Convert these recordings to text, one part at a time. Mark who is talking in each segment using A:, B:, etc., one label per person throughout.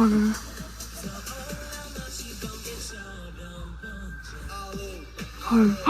A: 헐. 헐.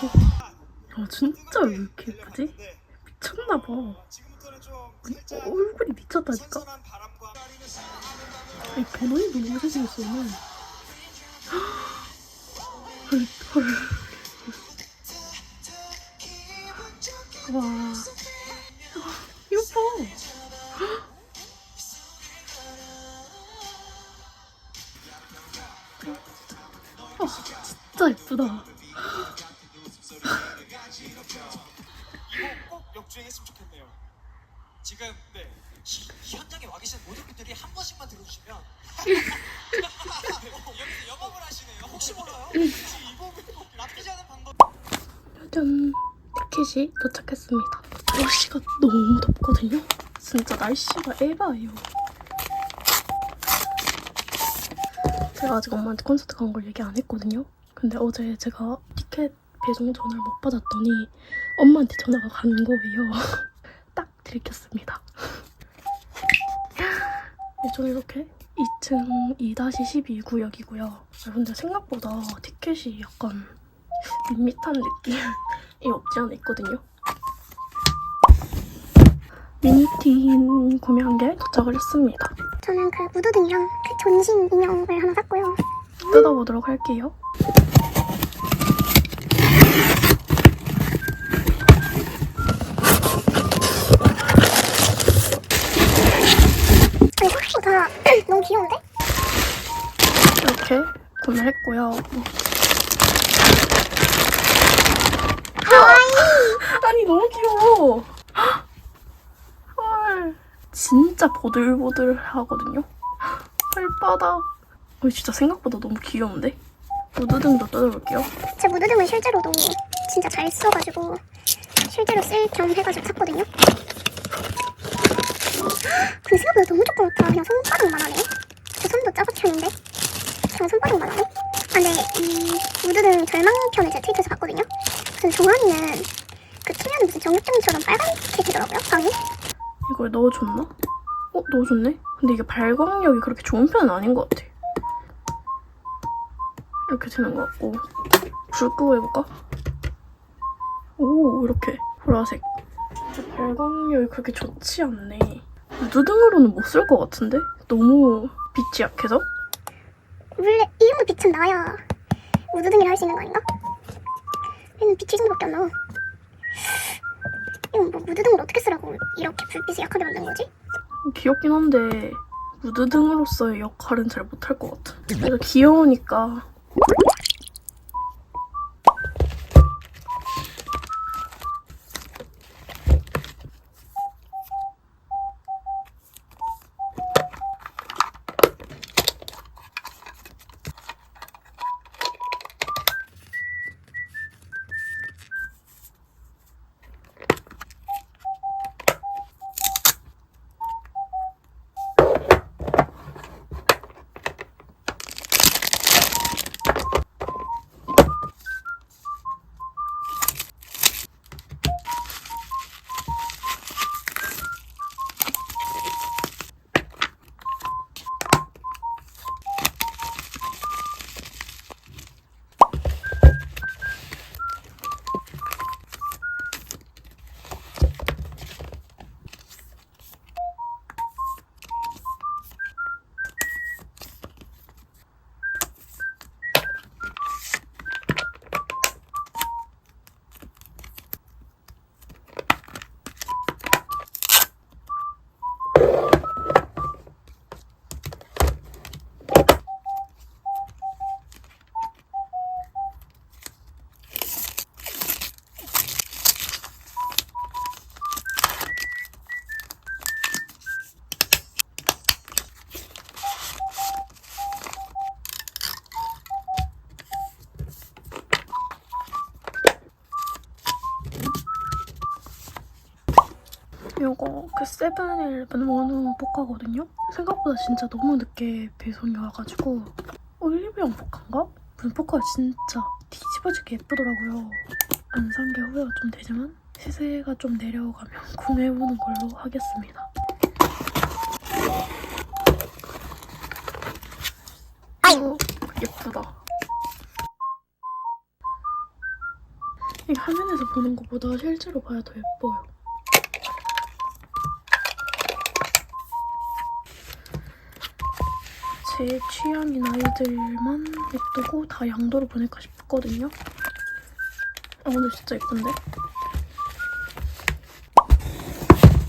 A: 아 진짜 왜 이렇게 예쁘지? 미쳤나봐. 얼굴이 미쳤다니까? 아니 변호인도 너무 잘생겼어 오늘. 헐, 헐. 와. 예뻐. 아, 진짜 예쁘다.
B: 들어주시면 여기서 영업을 하시네요. 혹시 몰라요? 혹시 이 부분 나쁘지 않은 방법.
A: 짜잔. 티켓이 도착했습니다. 날씨가 너무 덥거든요. 진짜 날씨가 에바예요. 제가 아직 엄마한테 콘서트 간 걸 얘기 안 했거든요. 근데 어제 제가 티켓 배송 전화를 못 받았더니 엄마한테 전화가 간 거예요. 딱 들켰습니다. 네, 저는 이렇게 2층 2-12 구역이고요. 근데 생각보다 티켓이 약간 밋밋한 느낌이 없지 않아 있거든요. 미니틴 구매한 게 도착을 했습니다.
C: 저는 그 무드등이랑 그 존신 인형을 하나 샀고요.
A: 뜯어보도록 할게요.
C: 아니 혹시 다 너무 귀여운데?
A: 이렇게 구매했고요. 아니 너무 귀여워. 헐, 진짜 보들보들하거든요. 발바닥. 어, 진짜 생각보다 너무 귀여운데? 무드등도 뜯어볼게요.
C: 제 무드등은 실제로도 진짜 잘 써가지고 실제로 쓸 겸 해가지고 샀거든요. 근데 생각보다 너무 조그맣다. 그냥 손바닥만 하네. 제 손도 짜고치는데 그냥 손바닥만 하네. 아 근데 이 무드등 절망편을 제가 트위터에서 봤거든요. 무슨 종아리는 그 투명 무슨 정육점처럼 빨간색이더라고요. 방이.
A: 이걸 넣어줬나? 어, 넣어줬네? 근데 이게 발광력이 그렇게 좋은 편은 아닌 것 같아. 이렇게 되는 것 같고. 불 끄고 해볼까? 오, 이렇게. 보라색. 발광력이 그렇게 좋지 않네. 무드등으로는 못 쓸 것 같은데? 너무 빛이 약해서?
C: 원래 이 정도 빛은 나야 무드등이라 할 수 있는 거 아닌가? 얘는 빛이 이 정도밖에 안 나와. 이건 뭐 무드등을 어떻게 쓰라고 이렇게 불빛이 약하게 만든 거지?
A: 귀엽긴 한데, 무드등으로서의 역할은 잘 못할 것 같아. 그래서 귀여우니까 세븐일레븐 원우 포카거든요. 생각보다 진짜 너무 늦게 배송이 와가지고 올리브영 포카인가? 무슨 포카가 진짜 뒤집어지게 예쁘더라고요. 안 산 게 후회가 좀 되지만 시세가 좀 내려가면 구매해보는 걸로 하겠습니다. 아이고 예쁘다. 이 화면에서 보는 것보다 실제로 봐야 더 예뻐요. 제 취향인 아이들만 냅두고 다 양도로 보낼까 싶거든요. 아 근데 진짜 예쁜데?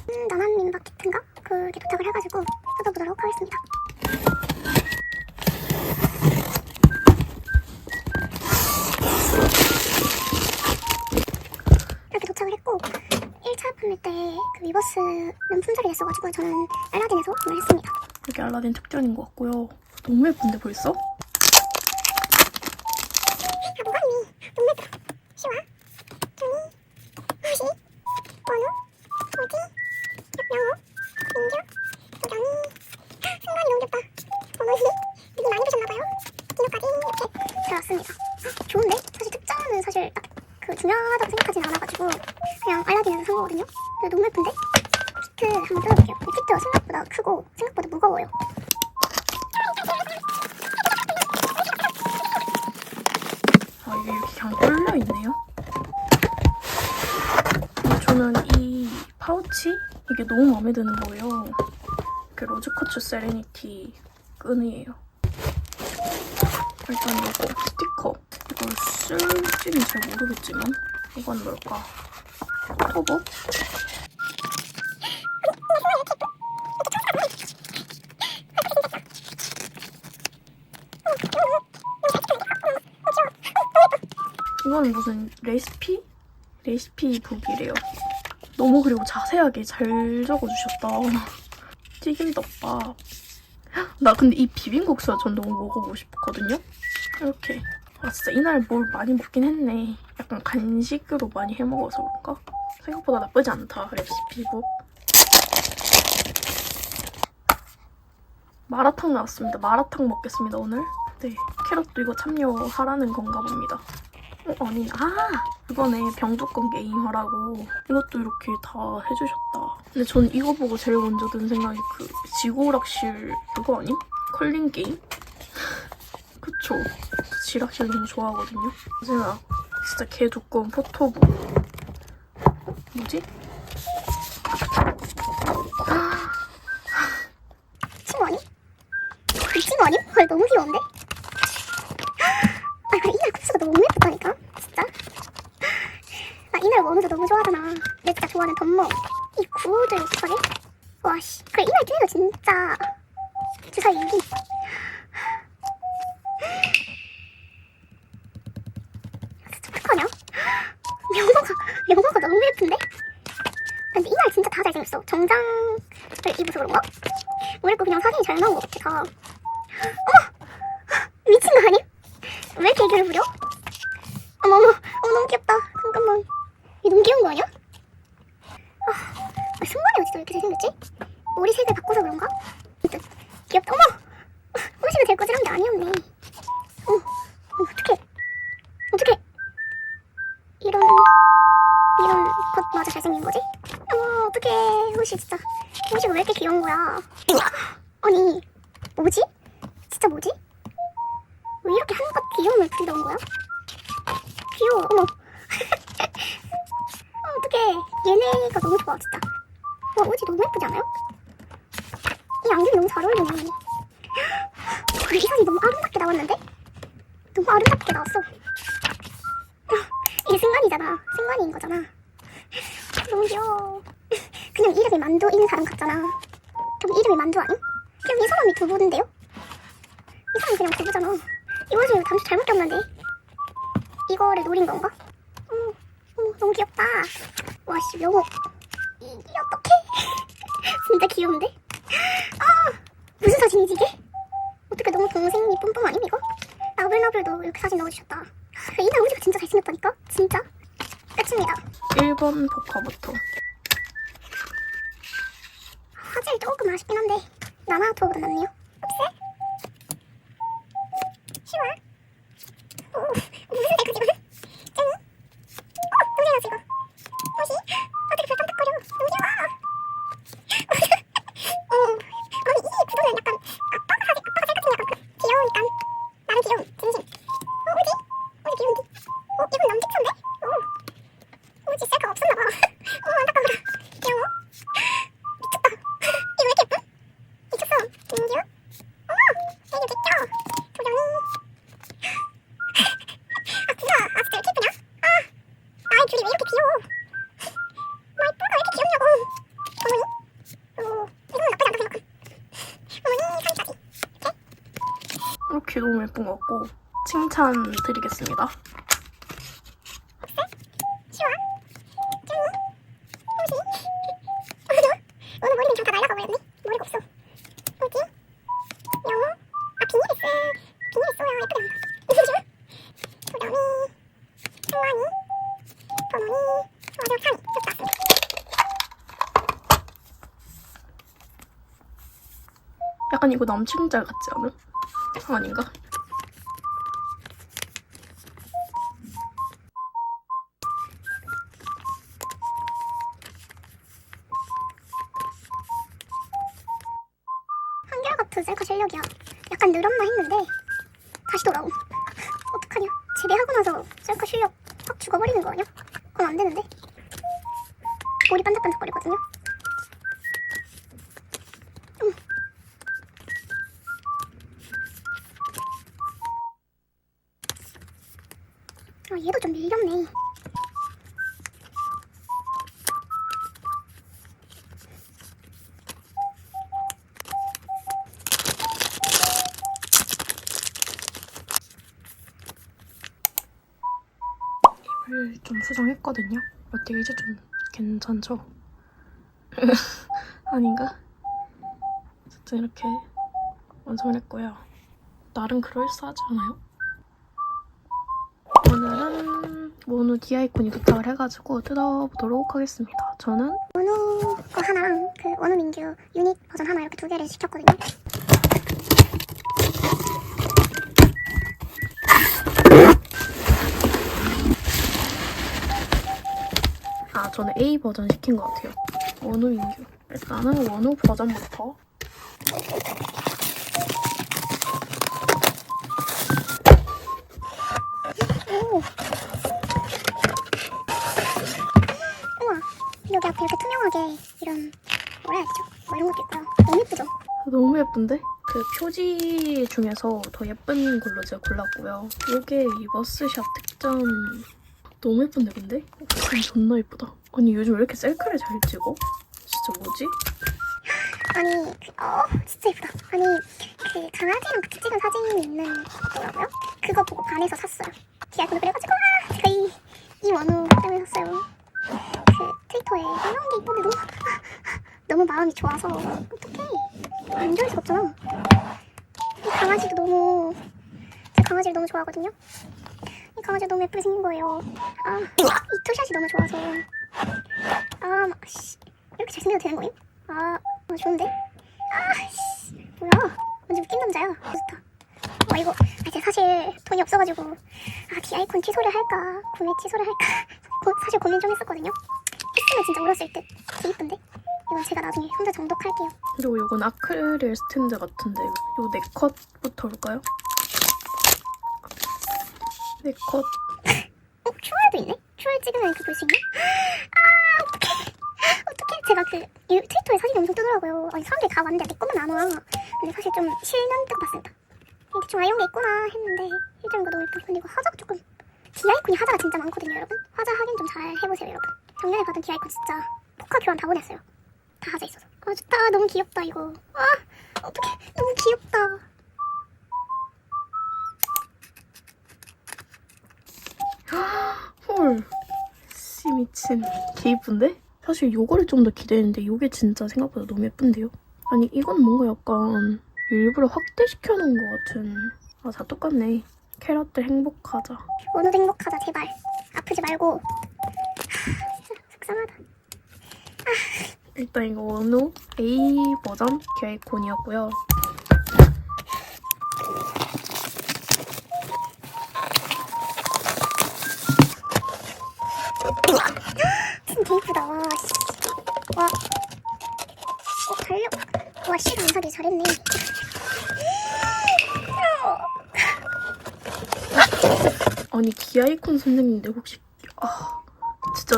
C: 음, 나만 민박키트인가? 그게 도착을 해가지고 뜯어보도록 하겠습니다. 이렇게 도착을 했고 1차 판매 때 그 위버스 는 품절이 됐어가지고 저는 알라딘에서 구매를 했습니다.
A: 여기 알라딘 특전인 것 같고요. 너무 예쁜데 벌써?
C: 아 뭐가 있니? 너무 예뻐. 시와, 종이, 무시, 원우, 오지, 명호, 민규, 도경이, 승관이 너무 귀엽다. 어머니, 미리 많이 보셨나봐요. 디노까지 이렇게 들어왔습니다. 좋은데? 사실 특전은 사실 딱 그 중요하다고 생각하진 않아가지고 그냥 알라딘에서 산 거거든요. 근데 너무 예쁜데? 키트 한번 뜯어볼게요. 이 키트가 생각보다 크고 생각보다 무거워요.
A: 아 이게 이렇게 그냥 뚫려 있네요. 저는 이 파우치 이게 너무 마음에 드는 거예요. 그 로즈코츠 세레니티 끈이에요. 일단 이거 스티커 이걸 쓸지는 잘 모르겠지만 이건 뭘까? 토보? 이건 무슨 레시피? 레시피 북이래요. 너무 그리고 자세하게 잘 적어주셨다. 튀김덮밥. 나 근데 이 비빔국수가 전 너무 먹어보고 싶거든요. 이렇게. 아 진짜 이날 뭘 많이 먹긴 했네. 약간 간식으로 많이 해먹어서 그런가? 생각보다 나쁘지 않다 레시피북. 마라탕 나왔습니다. 마라탕 먹겠습니다 오늘. 네, 캐럿도 이거 참여하라는 건가 봅니다. 어, 아니, 아! 이번에 병뚜껑 게임하라고 이것도 이렇게 다 해주셨다. 근데 전 이거 보고 제일 먼저 든 생각이 그 지구오락실 그거 아님? 컬링 게임? 그쵸. 저 지락실 너무 좋아하거든요. 제가 진짜 개 두꺼운 포토북. 뭐지?
C: 친구 아님? 이 친구 아님? 헐 너무 귀여운데? 아 그래 이날 쿠스가 너무 예쁘다니까 진짜 원우도 너무 좋아하잖아 내가 진짜 좋아하는 덤머 이 구호들 어떡하지? 와씨 그래 이날 듀에도 진짜 주사위 유리 진짜 어떡하냐? 명호가 명호가 너무 예쁜데? 근데 이날 진짜 다 잘생겼어 정장을 입어서 그런가? 뭐랄까 그냥 사진이 잘 나온 것 같아 다 어머 미친 거 아님? 왜 이렇게 애교를 부려? 어머 어머 어머 너무 귀엽다 잠깐만 이 너무 귀여운 거 아니야? 아, 아 승관이 어디서 이렇게 잘생겼지? 머리 색을 바꿔서 그런가? 아무튼 귀엽다 어머 호시가 될 거지란 게 아니었네 어머 어머 어떡해 어떡해 이런 이런 것마저 잘생긴 거지? 어머 어떡해 호시 진짜 호시가 왜 이렇게 귀여운 거야 아니 뭐지? 진짜 뭐지? 왜 이렇게 한껏 귀여움을 부리던 거야? 귀여워 어머 어, 어떡해 얘네가 너무 좋아 진짜 와 오지 너무 예쁘지 않아요? 이 안경이 너무 잘 어울리네 근데 이 사진 너무 아름답게 나왔는데? 너무 아름답게 나왔어 이게 승관이잖아 승관이인 거잖아 너무 귀여워 그냥 이름이 만두인 사람 같잖아 그럼 이름이 만두 아니? 그냥 이 사람이 두부인데요? 이 사람이 그냥 두부잖아 이거 지금 단추 잘못 꼈는데 이거를 노린 건가? 너무 귀엽다 와씨 명호 이, 이 어떡해 진짜 귀여운데? 아 무슨 사진이지 이게? 어떻게 너무 동생이 뿜뿜 아님 이거? 나블나블도 이렇게 사진 넣어주셨다 아, 이날 우지가 진짜 잘생겼다니까? 진짜 끝입니다
A: 1번 포카부터.
C: 좀 아쉽긴 한데 남아토보다 낫네요. 지막 상이. 이렇게 나왔습니다.
A: 약간 이거 남친 짤 같지 않음? 아닌가?
C: 한결같은 셀카 실력이야. 약간 늘었나 했는데 다시 돌아옴. 어떡하냐? 제대하고 나서 셀카 실력 확 죽어버리는 거 아니야? 그건 안 되는데. 머리 반짝반짝거리거든요. 음. 아 얘도 좀 밀렸네.
A: 입을 좀 수정했거든요. 어떻게 이제 좀 괜찮죠? 아닌가? 어쨌든 이렇게 완성을 했고요. 나름 그럴싸하지 않아요? 오늘은 모노 디아이콘이 도착을 해가지고 뜯어보도록 하겠습니다. 저는
C: 원우 거 하나랑 그 원우 민규 유닛 버전 하나 이렇게 두 개를 시켰거든요.
A: 아 저는 A 버전 시킨 것 같아요. 원우 인규. 일단은 원우 버전부터
C: 오. 우와 여기 앞에 이렇게 투명하게 이런 뭐라 해야 되죠? 뭐 이런 것도 있고요. 너무 예쁘죠?
A: 너무 예쁜데? 그 표지 중에서 더 예쁜 걸로 제가 골랐고요. 이게 이 머스샵 특전 너무 예쁜데 근데? 그림 존나 예쁘다. 아니 요즘 왜 이렇게 셀카를 잘 찍어? 진짜 뭐지?
C: 아니 그, 어 진짜 예쁘다. 아니 그 강아지랑 같이 찍은 사진이 있는 거더라고요. 그거 보고 반해서 샀어요. 디아이콘을 그래가지고 아, 제가 이, 이 원우 때문에 샀어요. 그 트위터에 이런 게 있는데 너무 너무 마음이 좋아서 어떡해 안 좋을 수 없잖아. 이 강아지도 너무 제 강아지를 너무 좋아하거든요. 이 강아지 너무 예쁘게 생긴 거예요. 아, 이 투샷이 너무 좋아서 아, 막, 씨, 이렇게 잘생겨도 되는 거임? 아, 어, 좋은데? 아, 씨, 뭐야? 완전 웃긴 남자야. 좋다. 어, 이거, 아, 제가 사실 돈이 없어가지고, 아, 디아이콘 취소를 할까, 구매 취소를 할까, 고, 사실 고민 좀 했었거든요. 했으면 진짜 울었을 듯. 개 이쁜데? 이건 제가 나중에 혼자 정독할게요.
A: 그리고 이건 아크릴 스탠드 같은데 요 네 컷부터 볼까요? 네 컷
C: 어, 큐알도 있네? 큐알 찍으면 이렇게 볼 수 있네? 제가 그, 이 트위터에 사진이 엄청 뜨더라고요. 아니, 사람들이 다 왔는데 내 것만 안 와. 근데 사실 좀 실눈 뜨고 봤습니다. 좀 아, 이런 게 있구나 했는데, 실제로 이거 너무 예쁘다. 근데 이거 하자가 조금, 디아이콘이 하자가 진짜 많거든요, 여러분. 하자 확인 좀 잘 해보세요, 여러분. 작년에 받은 디아이콘 진짜 포카 교환 다 보냈어요. 다 하자 있어서. 아, 좋다. 너무 귀엽다, 이거. 아, 어떡해. 너무 귀엽다.
A: 헐. 씨 미친. 개 이쁜데? 사실 요거를 좀 더 기대했는데 요게 진짜 생각보다 너무 예쁜데요? 아니 이건 뭔가 약간 일부러 확대시켜 놓은 것 같은 아 다 똑같네. 캐럿들 행복하자.
C: 오늘도 행복하자, 제발. 아프지 말고. 하, 속상하다.
A: 일단 이거 원우 A 버전 기아이콘이었고요.
C: 씨가 안 사길 잘했네.
A: 아니 기아이콘 선생님인데 혹시 아 진짜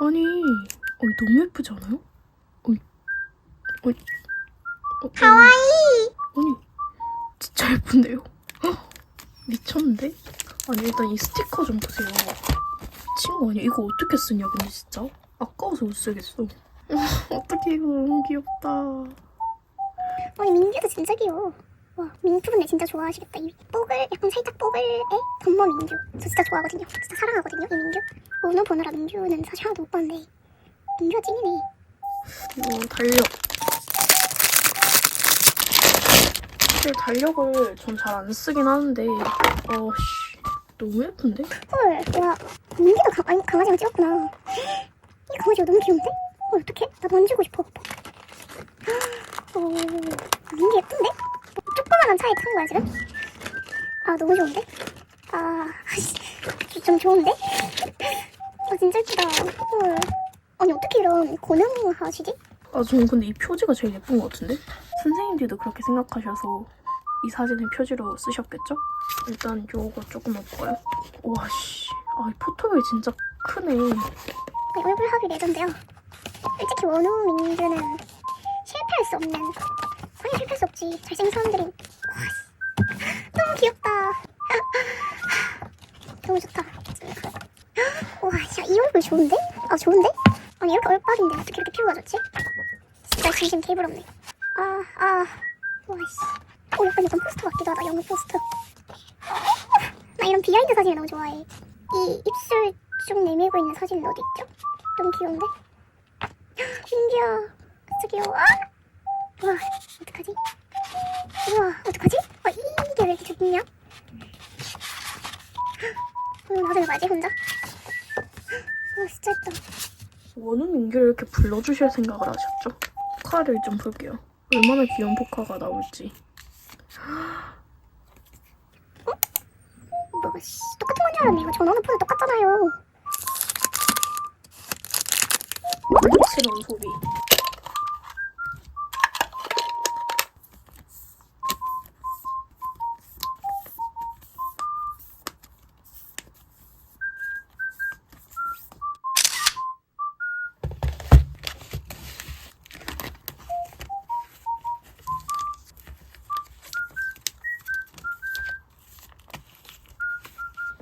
A: 아니 아니 너무 예쁘지 않아요? 아니 아니 어,
C: 하와이!
A: 아니 진짜 예쁜데요? 헉, 미쳤는데? 아니 일단 이 스티커 좀 보세요 거 아니야? 이거 어떻게 쓰냐 근데 진짜 아까워서 못 쓰겠어 어떻게 이거 너무 귀엽다
C: 아니, 민규도 진짜 귀여워. 와, 민규분들 진짜 좋아하시겠다. 이 뽀글, 약간 살짝 뽀글의 덤머 민규. 저 진짜 좋아하거든요. 진짜 사랑하거든요, 이 민규. 오늘 보느라 민규는 사실 하나도 못 봤는데. 민규가 찐이네.
A: 이거 달력 사실 달력을 전 잘 안 쓰긴 하는데 어씨 너무 예쁜데?
C: 헐, 와, 민규도 강, 아니, 강아지가 찍었구나. 이 강아지가 너무 귀여운데? 어, 어떡해? 나 만지고 싶어. 오, 민규 예쁜데? 뭐, 조그만한 차에 탄 거야, 지금? 아, 너무 좋은데? 아, 좀 좋은데? 아, 진짜 예쁘다. 헐. 아니, 어떻게 이런 고능을 하시지?
A: 아 저는 근데 이 표지가 제일 예쁜 것 같은데? 선생님들도 그렇게 생각하셔서 이 사진을 표지로 쓰셨겠죠? 일단 요거 조금 넣어볼까요? 와 씨 아 이 포토벨 진짜 크네
C: 아니, 얼굴 합이 레전드야. 솔직히 원우 민규는 실패할 수 없는. 당연히 실패할 수 없지. 잘생긴 사람들이. 너무 귀엽다. 너무 좋다. 와, 야, 이 얼굴 좋은데? 아, 좋은데? 아니, 이렇게 얼빡인데 어떻게 이렇게 피부가 좋지? 진짜 진심 개부럽네. 아, 아. 와, 씨. 어, 약간 이건 포스터 같기도 하다. 영어 포스터. 나 이런 비하인드 사진을 너무 좋아해. 이 입술 쭉 내밀고 있는 사진은 어디 있죠? 너무 귀여운데? 민규야, 진짜 귀여워. 아! 와, 어떡하지? 우와, 어떡하지? 아, 이게 왜 이렇게 좋냐? 어, 나도 해봐야지, 혼자. 와, 진짜 예쁘다.
A: 원우 민규를 이렇게 불러주실 생각을 하셨죠? 포카를 좀 볼게요 얼마나 귀여운 포카가 나올지
C: 뭐가, 씨, 똑같은 건 줄 알았네. 이거 전원은 포즈 똑같잖아요.
A: 확실한 소비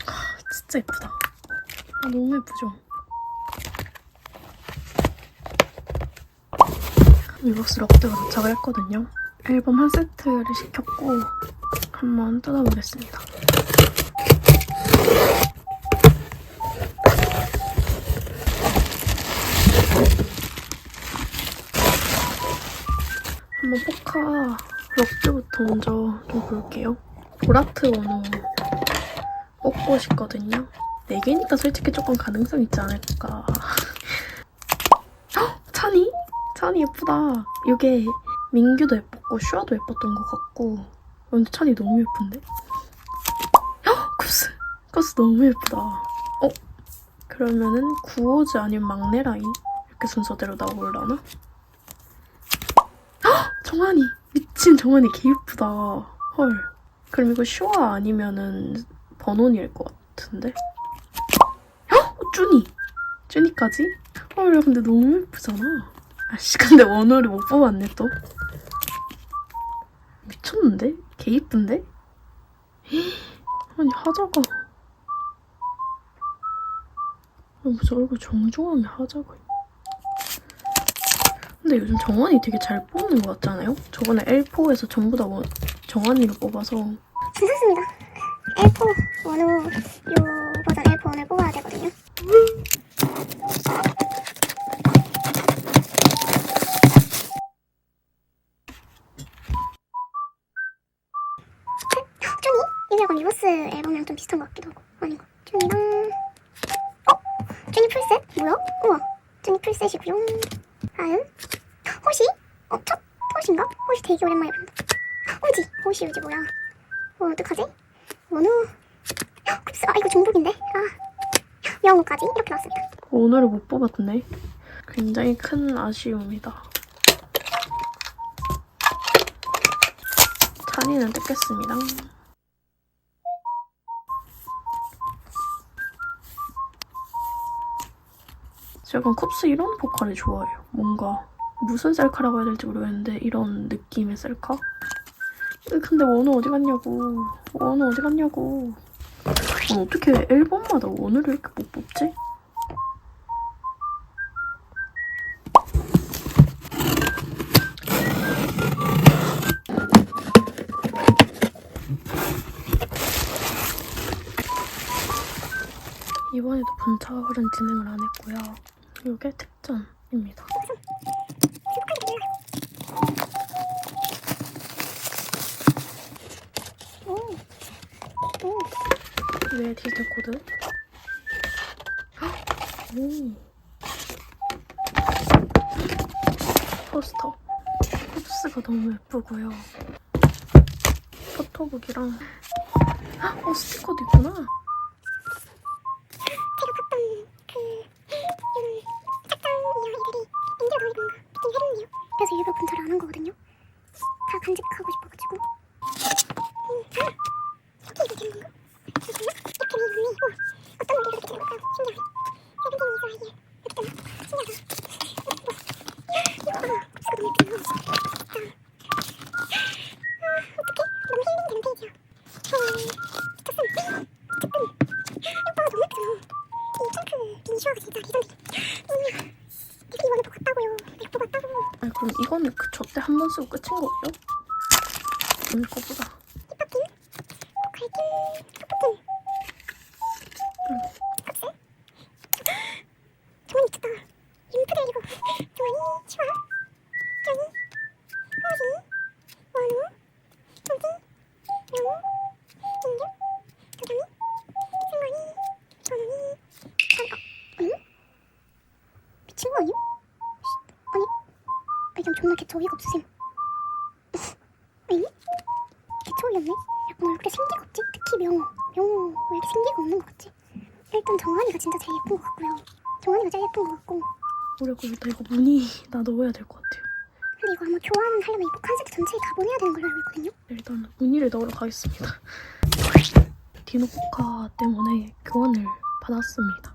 A: 아, 진짜 예쁘다. 아, 너무 예쁘죠? 위버스 럭드가 도착을 했거든요. 앨범 한 세트를 시켰고 한번 뜯어보겠습니다. 한번 포카 럭드부터 먼저 좀 볼게요. 보라트 원호 뽑고 싶거든요. 4개니까 솔직히 조금 가능성 있지 않을까. 헉! 찬이? 찬이 예쁘다. 이게 민규도 예뻤고 슈아도 예뻤던 것 같고 근데 찬이 너무 예쁜데? 헉! 쿠스! 쿠스 너무 예쁘다. 어? 그러면은 구호즈 아니면 막내 라인 이렇게 순서대로 나올라나? 헉! 정한이! 미친 정한이 개 예쁘다. 헐. 그럼 이거 슈아 아니면은 번원일 것 같은데? 헉! 쭈니! 쭈니까지? 헐, 야, 근데 너무 예쁘잖아. 아씨, 근데 원호를 못 뽑았네, 또. 미쳤는데? 개 이쁜데? 아니, 하자가. 아, 무슨 얼굴 정중하게 하자가. 근데 요즘 정환이 되게 잘 뽑는 것 같잖아요? 저번에 L4에서 전부 다 원- 정환이를 뽑아서
C: 괜찮습니다. L4 원우 요 버전 L4를 뽑아야 되거든요. 쭈니? 이게 약간 리버스 앨범이랑 좀 비슷한 것 같기도 하고 아니고 쭈니랑 어? 쭈니 풀셋? 뭐야? 우와 쭈니 풀셋이고요 다음 호시? 어? 첫 호시인가? 호시 되게 오랜만에 본다 호지 호시 호지 뭐야 어 어떡하지? 원우 kup스 아 이거 중복인데 아 명호까지 이렇게 나왔습니다
A: 오늘을 못 뽑았네. 굉장히 큰 아쉬움이다. 찬이는 뜯겠습니다. 제가 쿱스 이런 보컬이 좋아해요. 뭔가 무슨 셀카라고 해야 될지 모르겠는데 이런 느낌의 셀카? 근데 원우 어디 갔냐고. 원우 어디 갔냐고. 어, 어떻게 앨범마다 원우를 이렇게 못 뽑지? 이번에도 분차을은 진행을 안 했고요. 이게 특전입니다.
C: 오. 오.
A: 위에 디지털 코드. 오. 포스터. 흡스가 너무 예쁘고요. 포토북이랑 어 스티커도 있구나.
C: 그 그래서 일부러 분차를 안한 거거든요 다 간직하고 싶어가지고 음, 아! 이렇게 되는 건가? 잠깐만요 이렇게 되는 건데 우와 어떤 노래가 이렇게 되는 걸까요? 신기하네 에브리띵 이즈 라이에 이렇게 되나? 신기하다 이거 봐 kup스가 너무 예쁘네요 자. 아 어떡해 너무 힐링되는 페이지야 헐 미쳤음 미쳤음 오빠 너무 예쁘잖아 이 핑크 빈슈아가 진짜 리전이 음, 되게 이번에 뽑았다고요 내가 뽑았다고
A: 아니 그럼 이거는 그 저 때 한 번 쓰고 끝인 거예요? 오늘 거보다.
C: 힙합팀 갈팀 힙합팀 컵스 정원이 미쳤다 인프데 이거 정원이 치와 정이 호지 원우 호지 명우 인규 도겸이 승관이 전원이 전어 응? 미친 거 아님? 아니 아 이건 존나 없으심 아니? 개처 올렸네? 약간 얼굴에 생기가 없지? 특히 명호 명호 왜 이렇게 생기가 없는 것 같지? 일단 정한이가 진짜 제일 예쁜 것 같고요 정한이가 제일 예쁜 것 같고
A: 그리고 일단 이거 무늬 나 넣어야 될 것 같아요.
C: 근데 이거 아마 교환하려면 이거 컨셉 전체에 다 보내야 되는 걸로 알고 있거든요
A: 일단 무늬를 넣으러 가겠습니다. 디노코카 때문에 교환을 받았습니다.